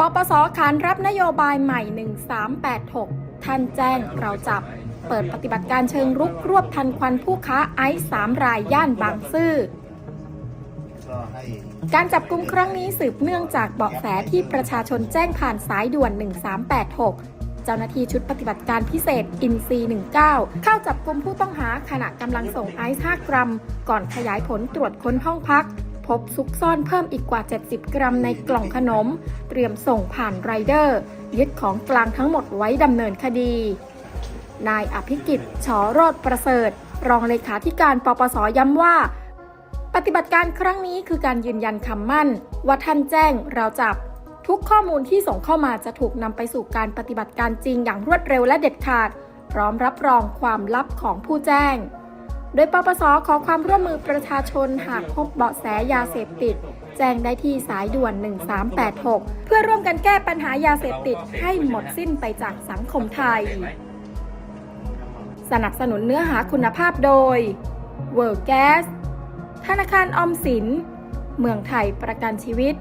ปปสขานรับนโยบายใหม่ 1386 ท่านแจ้งเราจับ เปิดปฏิบัติการเชิงรุกรวบทันควันผู้ค้าไอซ์สามรายย่านบางซื่อ การจับกลุ่มครั้งนี้สืบเนื่องจากเบาะแสที่ประชาชนแจ้งผ่านสายด่วน 1386เจ้าหน้าที่ชุดปฏิบัติการพิเศษอินซี19 เข้าจับกลุ่มผู้ต้องหาขณะกำลังส่งไอซ์5กรัม ก่อนขยายผลตรวจค้นห้องพัก พบซุกซ่อนเพิ่มอีกกว่า 70 กรัมในกล่องขนม เตรียมส่งผ่านไรเดอร์ ยึดของกลางทั้งหมดไว้ดำเนินคดี นายอภิกิจฉอโรดประเสริฐ รองเลขาธิการปปสย้ำว่า ปฏิบัติการครั้งนี้คือการยืนยันคำมั่น ว่าท่านแจ้งเราจับทุกข้อมูลที่ส่งเข้ามาจะถูกนำไปสู่การปฏิบัติการจริงอย่างรวดเร็วและเด็ดขาด พร้อมรับรองความลับของผู้แจ้ง โดยปปสขอความร่วมมือประชาชนหากพบเบาะแสยาเสพติด แจ้งได้ที่สายด่วน 1386 เพื่อร่วมกันแก้ปัญหายาเสพติดให้หมดสิ้นไปจากสังคมไทย สนับสนุนเนื้อหาคุณภาพโดย World Gas ธนาคารออมสิน เมืองไทยประกันชีวิต